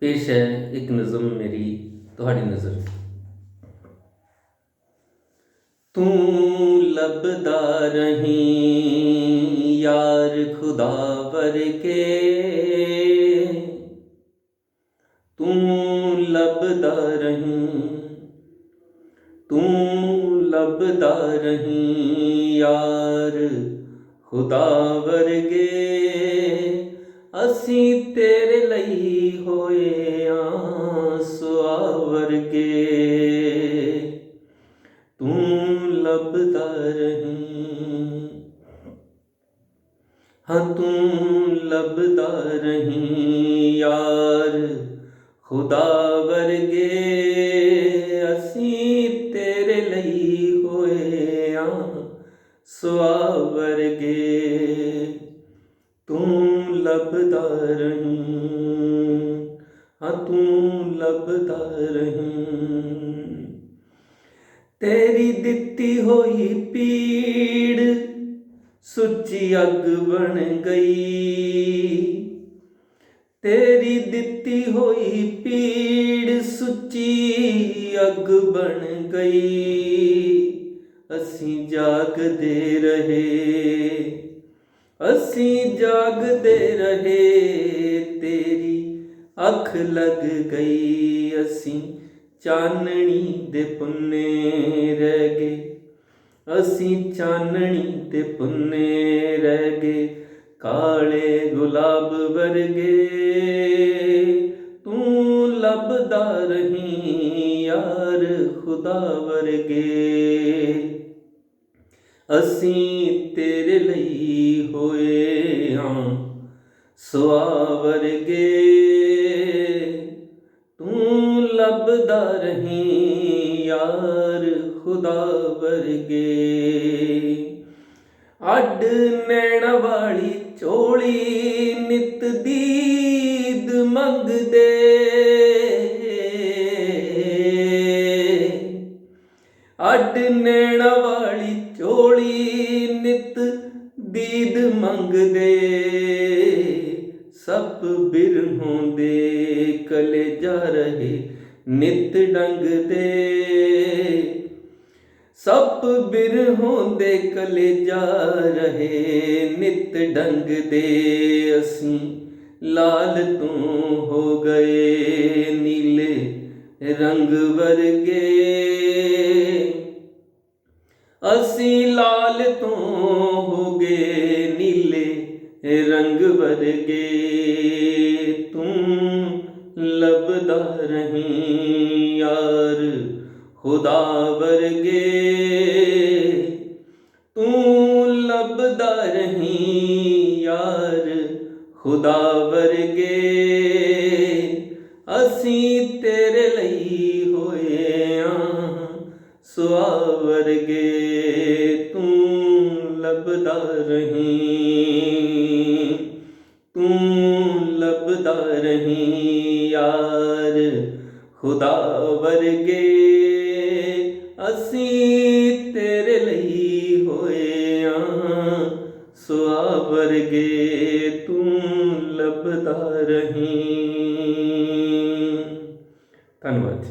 ਪੇਸ਼ ਹੈ ਇੱਕ ਨਜ਼ਮ ਮੇਰੀ, ਤੁਹਾਡੀ ਨਜ਼ਰ। ਤੂੰ ਲੱਭਦਾ ਰਹੀ ਯਾਰ ਖੁਦਾ ਵਰਗੇ। ਤੂੰ ਲੱਭਦਾ ਰਹੀ, ਤੂੰ ਲੱਭਦਾ ਰਹੀ ਯਾਰ ਖੁਦਾ ਵਰਗੇ। ਅਸੀਂ ਤੇਰੇ ਲਈ ਹੋਏ ਆਂ ਸੁਆ ਵਰਗੇ ਤੂੰ ਲੱਭਦਾ ਰਹੀਂ। ਹਾਂ, ਤੂੰ ਲੱਭਦਾ ਰਹੀਂ ਯਾਰ। ਖੁਦਾ ਵਰਗੇ ਅਸੀਂ ਤੇਰੇ ਲਈ ਹੋਏ ਆਂ ਸੁਆ ਵਰਗੇ ਤੂੰ ਲੱਭਦਾ ਰਹੀਂ, ਹਾਂ ਤੂੰ ਲੱਭਦਾ ਰਹੀਂ। ਤੇਰੀ ਦਿੱਤੀ ਹੋਈ ਪੀੜ ਸੁੱਚੀ ਅੱਗ ਬਣ ਗਈ। ਤੇਰੀ ਦਿੱਤੀ ਹੋਈ ਪੀੜ ਸੁੱਚੀ ਅੱਗ ਬਣ ਗਈ। ਅਸੀਂ ਜਾਗਦੇ ਰਹੇ। ਅਸੀਂ ਜਾਗਦੇ ਰਹੇ, ਤੇਰੀ ਅੱਖ ਲੱਗ ਗਈ। ਅਸੀਂ ਚਾਨਣੀ ਦੇ ਪੁੰਨੇ ਰਹਿ ਗਏ। ਅਸੀਂ ਚਾਨਣੀ ਦੇ ਪੁੰਨੇ ਰਹਿ ਗਏ। ਕਾਲੇ ਗੁਲਾਬ ਵਰਗੇ ਤੂੰ ਲੱਭਦਾ ਰਹੀਂ, ਯਾਰ ਖੁਦਾ ਵਰਗੇ। ਅਸੀਂ ਤੇਰੇ ਸੁਆ ਗੇ ਤੂੰ ਲੱਭਦਾ ਰਹੀਂ ਯਾਰ ਖੁਦਾ ਵਰਗੇ। ਅੱਡ ਨੈਣ ਵਾਲੀ ਚੋਲੀ ਨਿਤ ਦੀਦ ਮੰਗਦੇ। ਅੱਡ ਨੈਣ ਵਾਲੀ ਚੋਲੀ ਨਿਤ ਦੀਦ ਮੰਗਦੇ। ਸੱਪ ਬਿਰਹੋਂ ਦੇ ਕਲੇ ਜਾ ਰਹੇ ਨਿਤ ਡੰਗ ਦੇ ਸੱਪ ਬਿਰਹੋਂ ਦੇ ਕਲੇ ਜਾ ਰਹੇ ਨਿਤ ਡੰਗ ਦੇ ਅਸੀਂ ਲਾਲ ਤੂੰ ਹੋ ਗਏ ਨੀਲੇ ਰੰਗ ਵਰਗੇ। ਅਸੀਂ ਲਾਲ ਤੋਂ ਹੋ ਗਏ ਨੀਲੇ ਰੰਗ ਵਰਗੇ ਤੂੰ ਲੱਭਦਾ ਰਹੀਂ ਯਾਰ, ਖੁਦਾ ਵਰਗੇ ਤੂੰ ਲੱਭਦਾ ਰਹੀਂ ਯਾਰ, ਖੁਦਾ ਵਰਗੇ ਅਸੀਂ ਤੇਰੇ ਲਈ ਹੋਏ ਆਂ ਸੁਆ ਵਰਗੇ ਤੂੰ ਲੱਭਦਾ ਰਹੀਂ ਤੂੰ ਲੱਭਦਾ ਰਹੀ ਯਾਰ ਖੁਦਾ ਵਰਗੇ ਅਸੀਂ ਤੇਰੇ ਲਈ ਹੋਏ ਆ ਸੁਆ ਵਰਗੇ ਤੂੰ ਲੱਭਦਾ ਰਹੀ ਧੰਨਵਾਦ